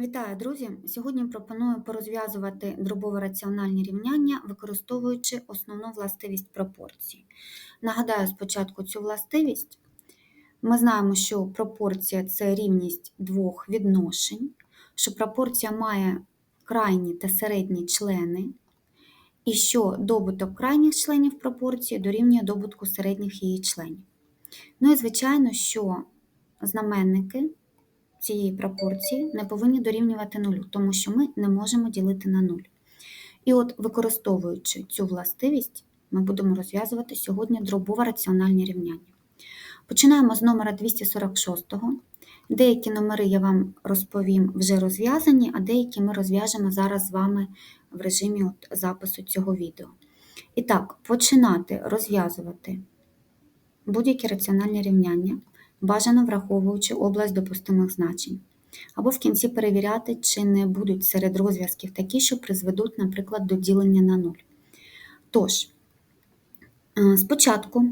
Вітаю, друзі! Сьогодні пропоную порозв'язувати дробово-раціональні рівняння, використовуючи основну властивість пропорції. Нагадаю спочатку цю властивість. Ми знаємо, що пропорція це рівність двох відношень, що пропорція має крайні та середні члени, і що добуток крайніх членів пропорції дорівнює добутку середніх її членів. Ну і звичайно, що знаменники цієї пропорції не повинні дорівнювати нулю, тому що ми не можемо ділити на нуль. І от, використовуючи цю властивість, ми будемо розв'язувати сьогодні дробово-раціональні рівняння. Починаємо з номера 246. Деякі номери я вам розповім вже розв'язані, а деякі ми розв'яжемо зараз з вами в режимі от запису цього відео. І так, починати розв'язувати будь-які раціональні рівняння бажано враховуючи область допустимих значень. Або в кінці перевіряти, чи не будуть серед розв'язків такі, що призведуть, наприклад, до ділення на нуль. Тож, е, спочатку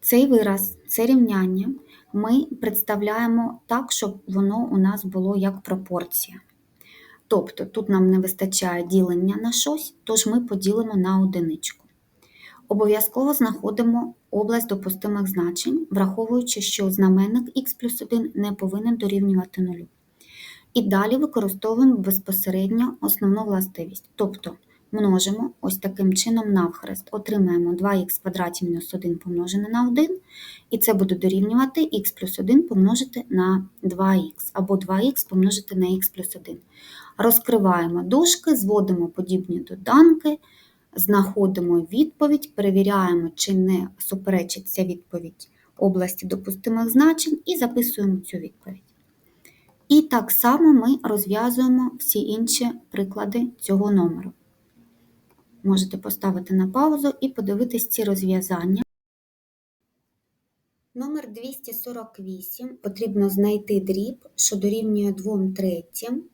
цей вираз, це рівняння ми представляємо так, щоб воно у нас було як пропорція. Тобто тут нам не вистачає ділення на щось, тож ми поділимо на одиничку. Обов'язково знаходимо область допустимих значень, враховуючи, що знаменник х плюс 1 не повинен дорівнювати нулю. І далі використовуємо безпосередньо основну властивість. Тобто множимо ось таким чином навхрест, отримаємо 2х квадраті мінус 1 помножене на 1, і це буде дорівнювати х плюс 1 помножити на 2х, або 2х помножити на х плюс 1. Розкриваємо дужки, зводимо подібні доданки знаходимо відповідь, перевіряємо, чи не суперечить ця відповідь області допустимих значень, і записуємо цю відповідь. І так само ми розв'язуємо всі інші приклади цього номеру. Можете поставити на паузу і подивитись ці розв'язання. Номер 248 потрібно знайти дріб, що дорівнює 2 третім,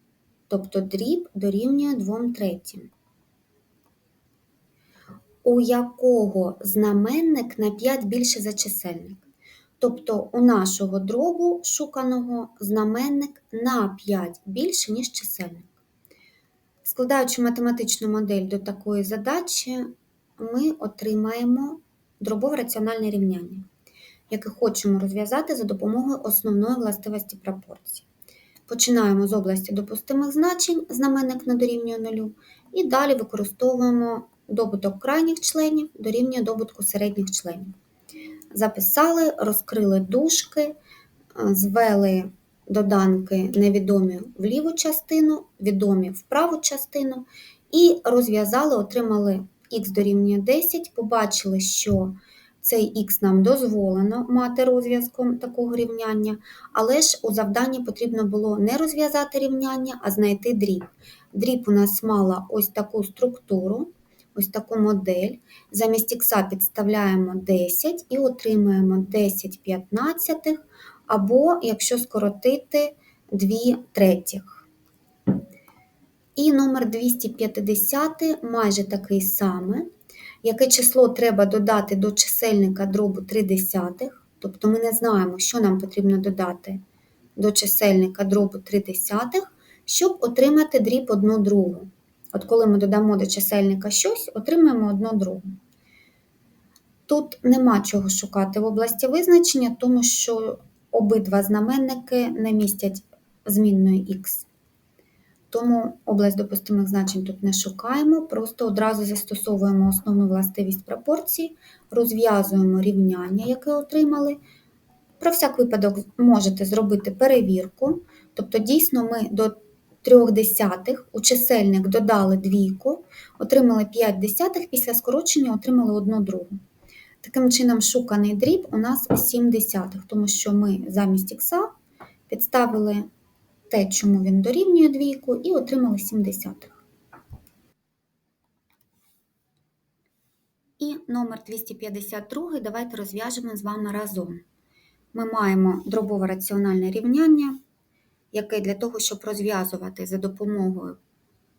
тобто дріб дорівнює 2 третім у якого знаменник на 5 більше за чисельник. Тобто у нашого дробу шуканого знаменник на 5 більше, ніж чисельник. Складаючи математичну модель до такої задачі, ми отримаємо дробове раціональне рівняння, яке хочемо розв'язати за допомогою основної властивості пропорції. Починаємо з області допустимих значень, знаменник на дорівнює нулю, і далі використовуємо добуток крайніх членів дорівнює добутку середніх членів. Записали, розкрили дужки, е, звели доданки невідомі в ліву частину, відомі в праву частину, і розв'язали, отримали х дорівнює 10, побачили, що цей х нам дозволено мати розв'язком такого рівняння, але ж у завданні потрібно було не розв'язати рівняння, а знайти дріб. Дріб у нас мала ось таку структуру ось таку модель. Замість х підставляємо 10 і отримуємо 10 п'ятнадцятих, або, якщо скоротити, 2 третіх. І номер 250 майже такий самий. Яке число треба додати до чисельника дробу 3 десятих, тобто ми не знаємо, що нам потрібно додати до чисельника дробу 3 десятих, щоб отримати дріб 1 другу. От коли ми додамо до чисельника щось, отримаємо одну другу. Тут нема чого шукати в області визначення, тому що обидва знаменники не містять змінної х. Тому область допустимих значень тут не шукаємо, просто одразу застосовуємо основну властивість пропорції, розв'язуємо рівняння, яке отримали. Про всяк випадок можете зробити перевірку, тобто, дійсно, ми до трьох десятих у чисельник додали двійку, отримали 5 десятих, після скорочення отримали одну другу. Таким чином, шуканий дріб у нас 7 десятих, тому що ми замість ікса підставили те, чому він дорівнює двійку, і отримали 7 десятих. І номер 252 давайте розв'яжемо з вами разом. Ми маємо дробове раціональне рівняння яке для того, щоб розв'язувати за допомогою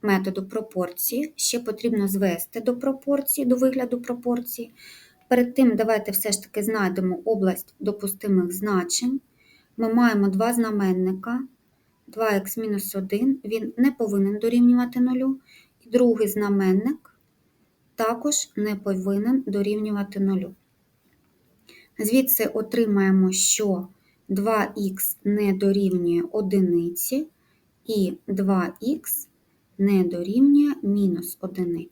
методу пропорції, ще потрібно звести до пропорції, до вигляду пропорції. Перед тим, давайте все ж таки знайдемо область допустимих значень. Ми маємо два знаменника 2х-1, він не повинен дорівнювати 0. І другий знаменник також не повинен дорівнювати 0. Звідси отримаємо, що 2х не дорівнює 1 і 2х не дорівнює мінус 1.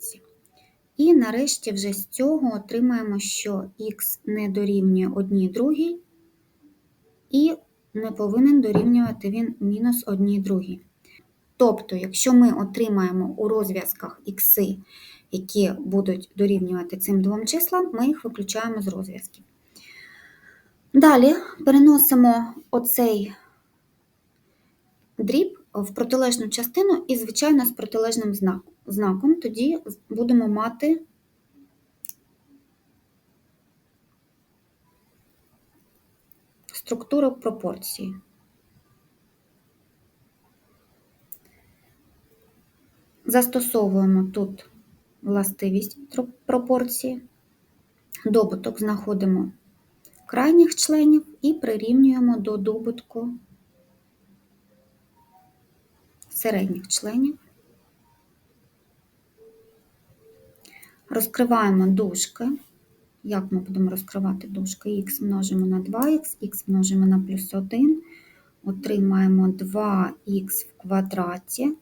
І нарешті вже з цього отримаємо, що х не дорівнює 1 другій і не повинен дорівнювати він мінус 1 другій. Тобто, якщо ми отримаємо у розв'язках ікси, які будуть дорівнювати цим двом числам, ми їх виключаємо з розв'язків. Далі переносимо оцей дріб в протилежну частину і, звичайно, з протилежним знаком. Тоді будемо мати структуру пропорції. Застосовуємо тут властивість пропорції, добуток знаходимо крайніх членів і прирівнюємо до добутку середніх членів. Розкриваємо дужки. Як ми будемо розкривати дужки? Х множимо на 2х, х множимо на плюс 1, отримаємо 2х в квадраті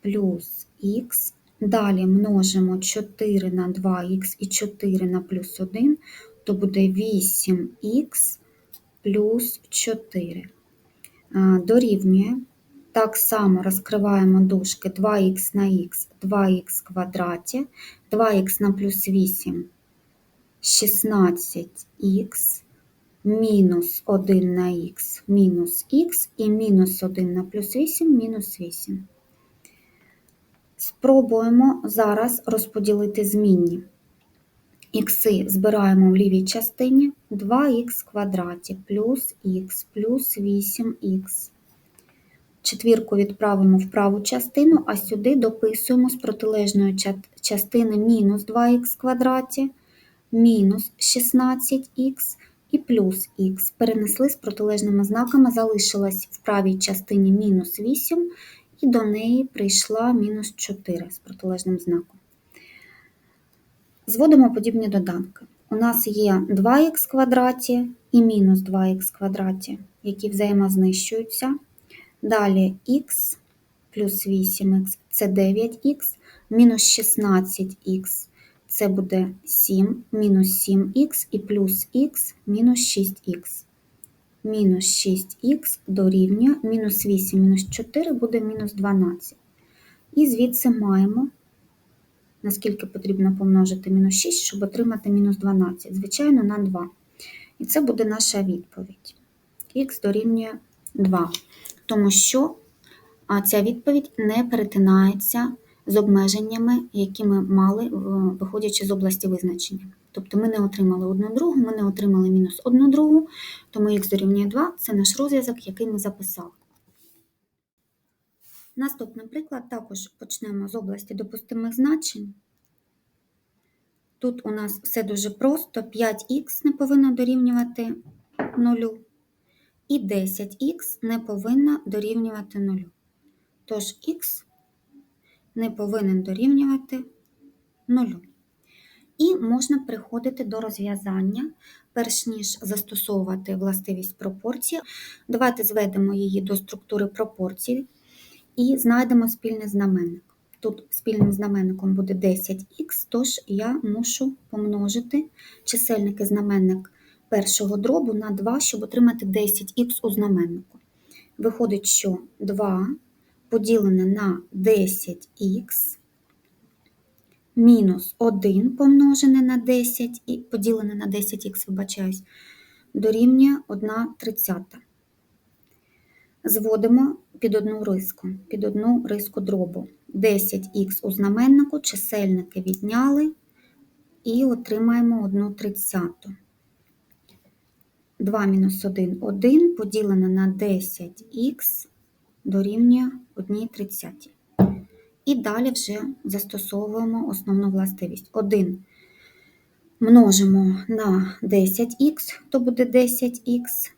плюс х. Далі множимо 4 на 2х і 4 на плюс 1, то буде 8х плюс 4. Дорівнює. Так само розкриваємо дужки 2х на х, 2х в квадраті, 2х на плюс 8 16х, мінус 1 на х, мінус х і мінус 1 на плюс 8 мінус 8. Спробуємо зараз розподілити змінні. Ікси збираємо в лівій частині 2х в квадраті плюс х плюс 8х. Четвірку відправимо в праву частину, а сюди дописуємо з протилежної частини мінус 2х в квадраті, мінус 16х і плюс х. Перенесли з протилежними знаками, залишилась в правій частині мінус 8, і до неї прийшла мінус 4 з протилежним знаком. Зводимо подібні доданки. У нас є 2х в квадраті і мінус 2х в квадраті, які взаємознищуються. Далі х плюс 8х це 9х, мінус 16х це буде 7, мінус 7х і плюс х мінус 6х. Мінус 6х дорівнює мінус 8 мінус 4 буде мінус 12. І звідси маємо, наскільки потрібно помножити мінус 6, щоб отримати мінус 12, звичайно, на 2. І це буде наша відповідь. Х дорівнює 2 тому що ця відповідь не перетинається з обмеженнями, які ми мали, виходячи з області визначення. Тобто ми не отримали одну другу, ми не отримали мінус одну другу, тому х дорівнює 2 це наш розв'язок, який ми записали. Наступний приклад також почнемо з області допустимих значень. Тут у нас все дуже просто: 5х не повинно дорівнювати 0 і 10х не повинна дорівнювати 0. Тож х не повинен дорівнювати 0. І можна приходити до розв'язання, перш ніж застосовувати властивість пропорції. Давайте зведемо її до структури пропорцій і знайдемо спільний знаменник. Тут спільним знаменником буде 10х, тож я мушу помножити чисельник і знаменник першого дробу на 2, щоб отримати 10х у знаменнику. Виходить, що 2 поділене на 10х мінус 1 помножене на 10 і поділене на 10х, вибачаюсь, дорівнює 1 тридцята. Зводимо під одну риску, під одну риску дробу. 10х у знаменнику, чисельники відняли і отримаємо 1 тридцяту. 2 мінус 1 1 поділене на 10х дорівнює 1 30. І далі вже застосовуємо основну властивість. 1 множимо на 10х, то буде 10х.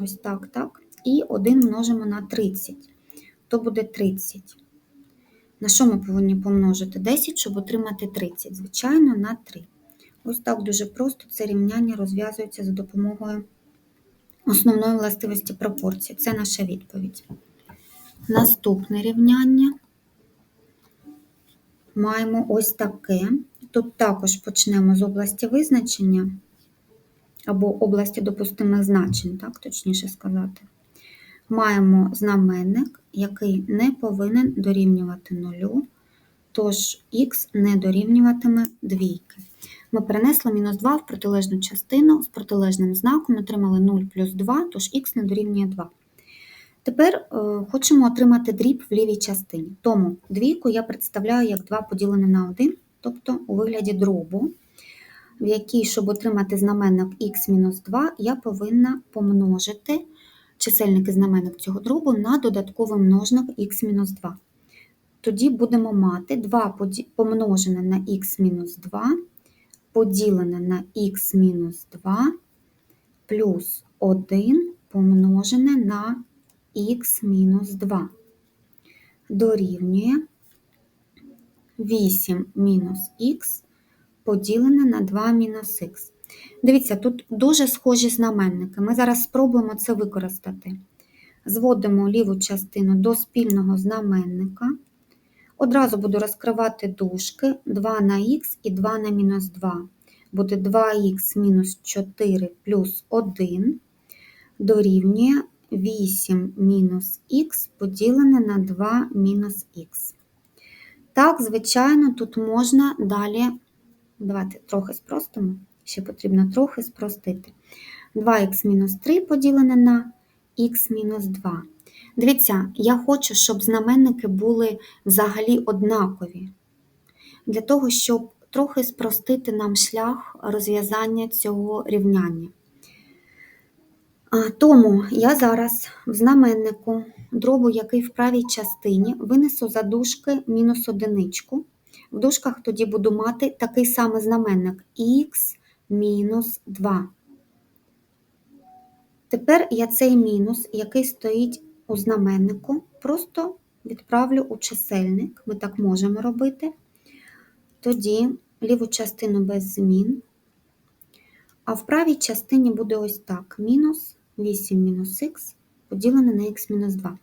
Ось так, так. І 1 множимо на 30, то буде 30. На що ми повинні помножити 10, щоб отримати 30? Звичайно, на 3. Ось так дуже просто це рівняння розв'язується за допомогою основної властивості пропорції. Це наша відповідь. Наступне рівняння маємо ось таке. Тут також почнемо з області визначення або області допустимих значень, так точніше сказати. Маємо знаменник, який не повинен дорівнювати нулю, тож х не дорівнюватиме двійки. Ми перенесли мінус 2 в протилежну частину з протилежним знаком, отримали 0 плюс 2, тож х не дорівнює 2. Тепер е, хочемо отримати дріб в лівій частині. Тому двійку я представляю як 2 поділене на 1, тобто у вигляді дробу, в якій, щоб отримати знаменник х-2, я повинна помножити чисельник і знаменник цього дробу на додатковий множник х-2. Тоді будемо мати 2 помножене на х-2 поділене на х-2 плюс 1 помножене на х-2 дорівнює 8 мінус х поділене на 2 мінус х. Дивіться, тут дуже схожі знаменники. Ми зараз спробуємо це використати. Зводимо ліву частину до спільного знаменника. Одразу буду розкривати дужки 2 на х і 2 на мінус 2. Буде 2х мінус 4 плюс 1 дорівнює 8 мінус х поділене на 2 мінус х. Так, звичайно, тут можна далі, давайте трохи спростимо, ще потрібно трохи спростити. 2х-3 поділене на х-2. Дивіться, я хочу, щоб знаменники були взагалі однакові. Для того, щоб трохи спростити нам шлях розв'язання цього рівняння. Тому я зараз в знаменнику дробу, який в правій частині, винесу за дужки мінус одиничку. В дужках тоді буду мати такий самий знаменник х мінус 2. Тепер я цей мінус, який стоїть у знаменнику, просто відправлю у чисельник. Ми так можемо робити. Тоді ліву частину без змін. А в правій частині буде ось так: мінус 8 мінус х поділене на х мінус 2.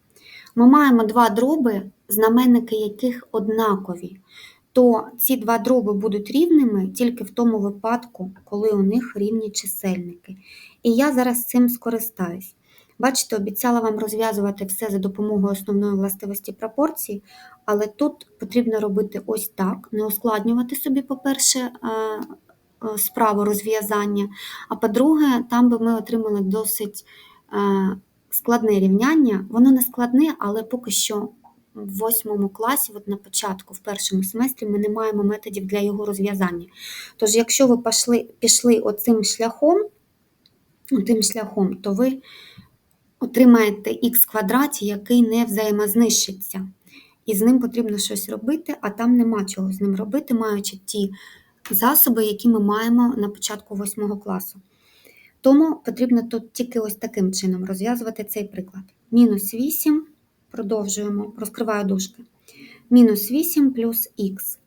Ми маємо два дроби, знаменники яких однакові. То ці два дроби будуть рівними тільки в тому випадку, коли у них рівні чисельники. І я зараз цим скористаюсь. Бачите, обіцяла вам розв'язувати все за допомогою основної властивості пропорції, але тут потрібно робити ось так, не ускладнювати собі, по-перше, справу розв'язання, а по-друге, там би ми отримали досить складне рівняння. Воно не складне, але поки що в восьмому класі, от на початку, в першому семестрі, ми не маємо методів для його розв'язання. Тож, якщо ви пішли, пішли оцим шляхом, тим шляхом, то ви отримаєте х квадраті, який не взаємознищиться. І з ним потрібно щось робити, а там нема чого з ним робити, маючи ті засоби, які ми маємо на початку 8 класу. Тому потрібно тут тільки ось таким чином розв'язувати цей приклад. Мінус 8, продовжуємо, розкриваю дужки. Мінус 8 плюс х.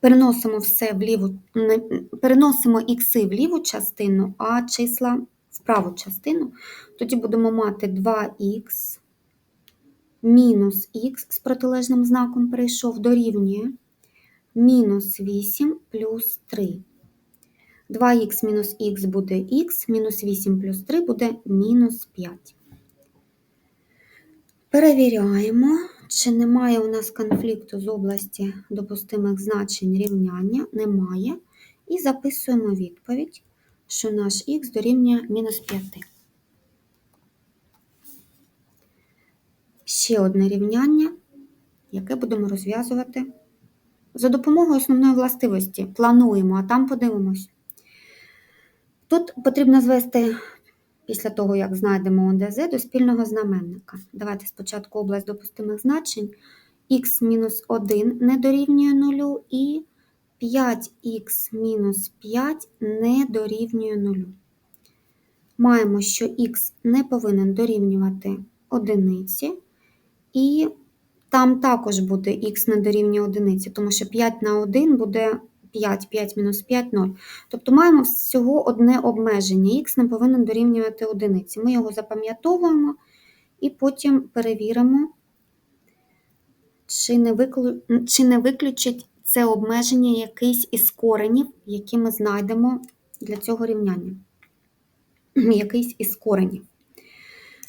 Переносимо все в ліву, переносимо ікси в ліву частину, а числа в праву частину. Тоді будемо мати 2х мінус х з протилежним знаком перейшов дорівнює мінус 8 плюс 3. 2х мінус х буде х, мінус 8 плюс 3 буде мінус 5. Перевіряємо, чи немає у нас конфлікту з області допустимих значень рівняння. Немає. І записуємо відповідь, що наш х дорівнює мінус 5. Ще одне рівняння, яке будемо розв'язувати за допомогою основної властивості. Плануємо, а там подивимось. Тут потрібно звести, після того, як знайдемо ОДЗ, до спільного знаменника. Давайте спочатку область допустимих значень. х-1 не дорівнює 0 і 5х мінус 5 не дорівнює 0. маємо, що х не повинен дорівнювати одиниці, і там також буде х не дорівнює одиниці, тому що 5 на 1 буде 5, 5 мінус 5 0. Тобто маємо всього одне обмеження, х не повинен дорівнювати одиниці. Ми його запам'ятовуємо і потім перевіримо, чи не, виклю... чи не виключить це обмеження якийсь із коренів, які ми знайдемо для цього рівняння. Якийсь із коренів.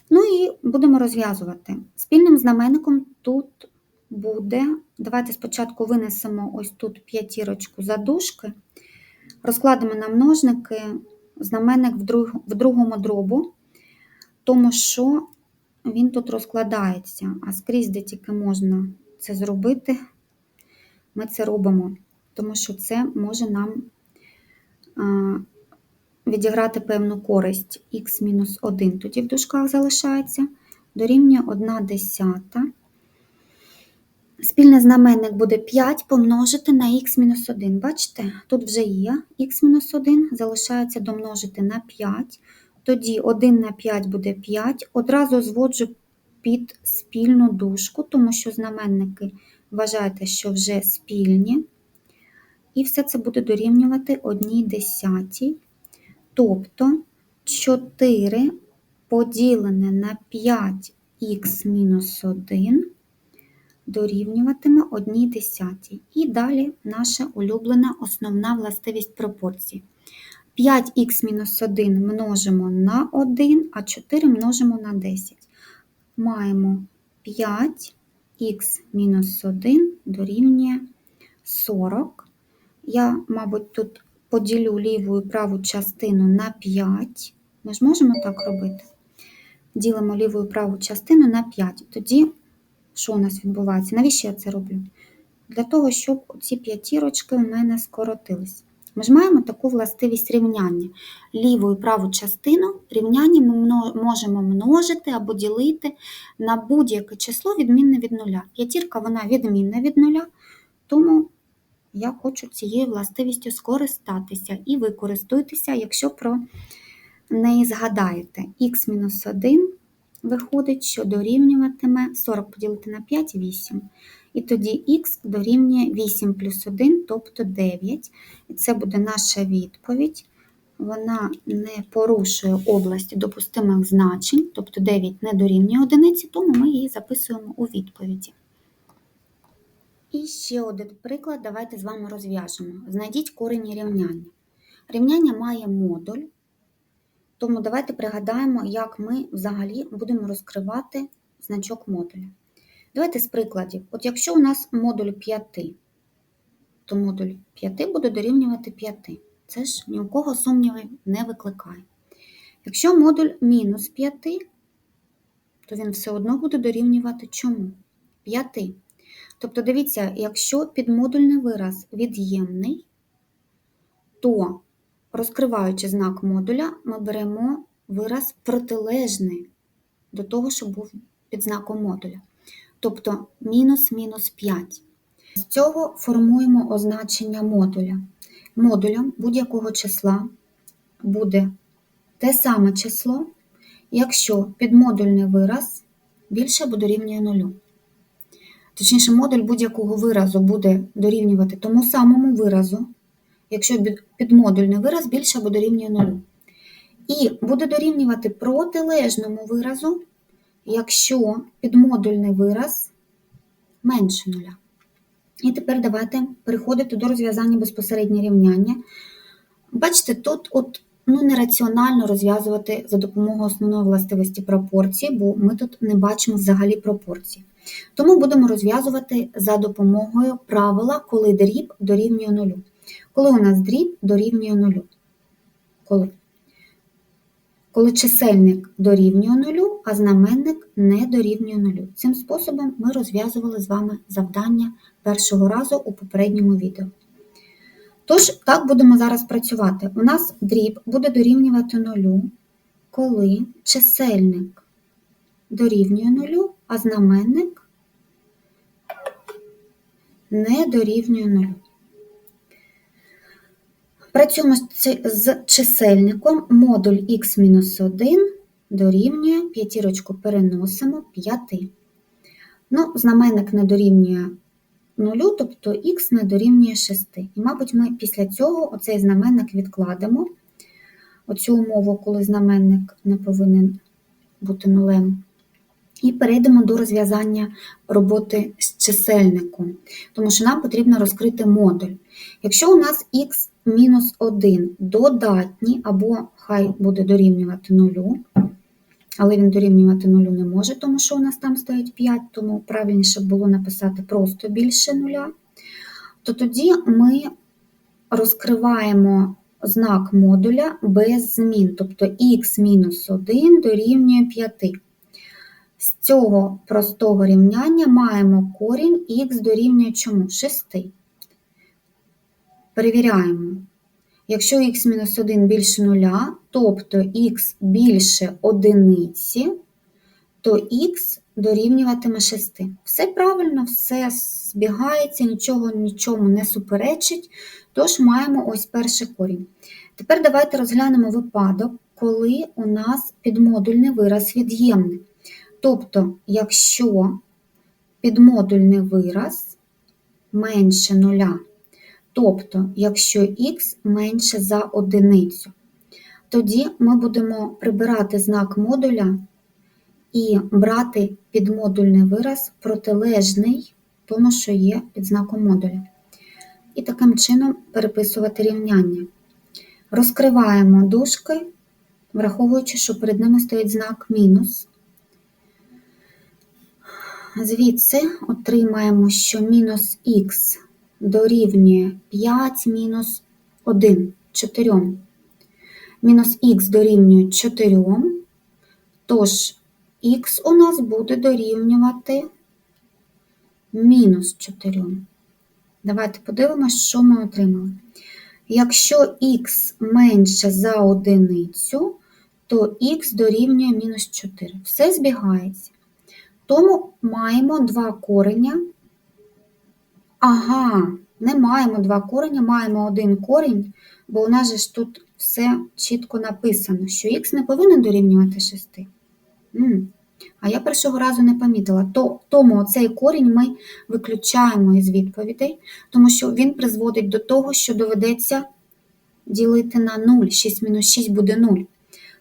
Ну і будемо розв'язувати. Спільним знаменником тут буде, давайте спочатку винесемо ось тут п'ятірочку задушки, розкладемо на множники знаменник в, другому дробу, тому що він тут розкладається, а скрізь, де тільки можна це зробити, ми це робимо, тому що це може нам відіграти певну користь. Х-1, тоді в дужках залишається, дорівнює 1 десята. Спільний знаменник буде 5 помножити на х-1. Бачите, тут вже є х-1, залишається домножити на 5. Тоді 1 на 5 буде 5. Одразу зводжу під спільну дужку, тому що знаменники вважайте, що вже спільні. І все це буде дорівнювати 1 десятій. Тобто 4 поділене на 5х-1 дорівнюватиме 1 десятій. І далі наша улюблена основна властивість пропорцій. 5х-1 множимо на 1, а 4 множимо на 10. Маємо 5х-1 дорівнює 40. Я, мабуть, тут поділю ліву і праву частину на 5. Ми ж можемо так робити? Ділимо ліву і праву частину на 5. Тоді, що у нас відбувається? Навіщо я це роблю? Для того, щоб ці п'ятірочки у мене скоротились. Ми ж маємо таку властивість рівняння. Ліву і праву частину рівняння ми можемо множити або ділити на будь-яке число відмінне від нуля. П'ятірка вона відмінна від нуля, тому я хочу цією властивістю скористатися і ви користуйтеся, якщо про неї згадаєте. х-1 виходить, що дорівнюватиме 40 поділити на 5 8. І тоді х дорівнює 8 плюс 1, тобто 9. І це буде наша відповідь. Вона не порушує області допустимих значень, тобто 9 не дорівнює одиниці, тому ми її записуємо у відповіді. І ще один приклад, давайте з вами розв'яжемо. Знайдіть корені рівняння. Рівняння має модуль, тому давайте пригадаємо, як ми взагалі будемо розкривати значок модуля. Давайте з прикладів. От якщо у нас модуль 5, то модуль 5 буде дорівнювати 5. Це ж ні у кого сумнівів не викликає. Якщо модуль мінус 5, то він все одно буде дорівнювати чому? 5. Тобто, дивіться, якщо підмодульний вираз від'ємний, то, розкриваючи знак модуля, ми беремо вираз протилежний до того, що був під знаком модуля. Тобто мінус мінус 5. З цього формуємо означення модуля. Модулем будь-якого числа буде те саме число, якщо підмодульний вираз більше або дорівнює нулю. Точніше, модуль будь-якого виразу буде дорівнювати тому самому виразу, якщо підмодульний вираз більше або дорівнює нулю. І буде дорівнювати протилежному виразу, якщо підмодульний вираз менше нуля. І тепер давайте переходити до розв'язання безпосередньо рівняння. Бачите, тут от, ну, нераціонально розв'язувати за допомогою основної властивості пропорції, бо ми тут не бачимо взагалі пропорцій. Тому будемо розв'язувати за допомогою правила, коли дріб дорівнює нулю. Коли у нас дріб дорівнює нулю? Коли? Коли чисельник дорівнює нулю, а знаменник не дорівнює нулю. Цим способом ми розв'язували з вами завдання першого разу у попередньому відео. Тож, так будемо зараз працювати. У нас дріб буде дорівнювати нулю, коли чисельник дорівнює нулю, а знаменник не дорівнює нулю. Працюємо з чисельником модуль х-1 дорівнює, п'ятірочку переносимо 5. Ну, знаменник не дорівнює 0, тобто х не дорівнює 6. І, мабуть, ми після цього оцей знаменник відкладемо. Оцю умову, коли знаменник не повинен бути нулем. І перейдемо до розв'язання роботи з чисельником, тому що нам потрібно розкрити модуль. Якщо у нас х-1 додатній, або хай буде дорівнювати 0, але він дорівнювати 0 не може, тому що у нас там стоїть 5, тому правильніше було написати просто більше 0, то тоді ми розкриваємо знак модуля без змін, тобто х-1 дорівнює 5. З цього простого рівняння маємо корінь х дорівнює чому? 6. Перевіряємо. Якщо х-1 більше 0, тобто х більше одиниці, то х дорівнюватиме 6. Все правильно, все збігається, нічого нічому не суперечить, тож маємо ось перший корінь. Тепер давайте розглянемо випадок, коли у нас підмодульний вираз від'ємний. Тобто, якщо підмодульний вираз менше нуля, тобто, якщо х менше за одиницю, тоді ми будемо прибирати знак модуля і брати підмодульний вираз протилежний тому, що є під знаком модуля. І таким чином переписувати рівняння. Розкриваємо дужки, враховуючи, що перед ними стоїть знак мінус. Звідси отримаємо, що мінус х дорівнює 5 мінус 1 4. Мінус х дорівнює 4, тож х у нас буде дорівнювати мінус 4. Давайте подивимося, що ми отримали. Якщо х менше за одиницю, то х дорівнює мінус 4. Все збігається. Тому маємо два кореня. Ага, не маємо два кореня, маємо один корінь, бо у нас же ж тут все чітко написано, що х не повинен дорівнювати 6. М, А я першого разу не помітила. То, тому цей корінь ми виключаємо із відповідей, тому що він призводить до того, що доведеться ділити на 0. 6 мінус 6 буде 0.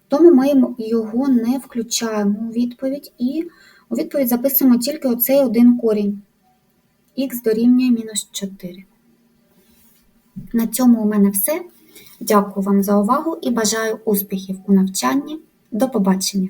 Тому ми його не включаємо у відповідь і у відповідь записуємо тільки оцей один корінь. Х дорівнює мінус 4. На цьому у мене все. Дякую вам за увагу і бажаю успіхів у навчанні. До побачення!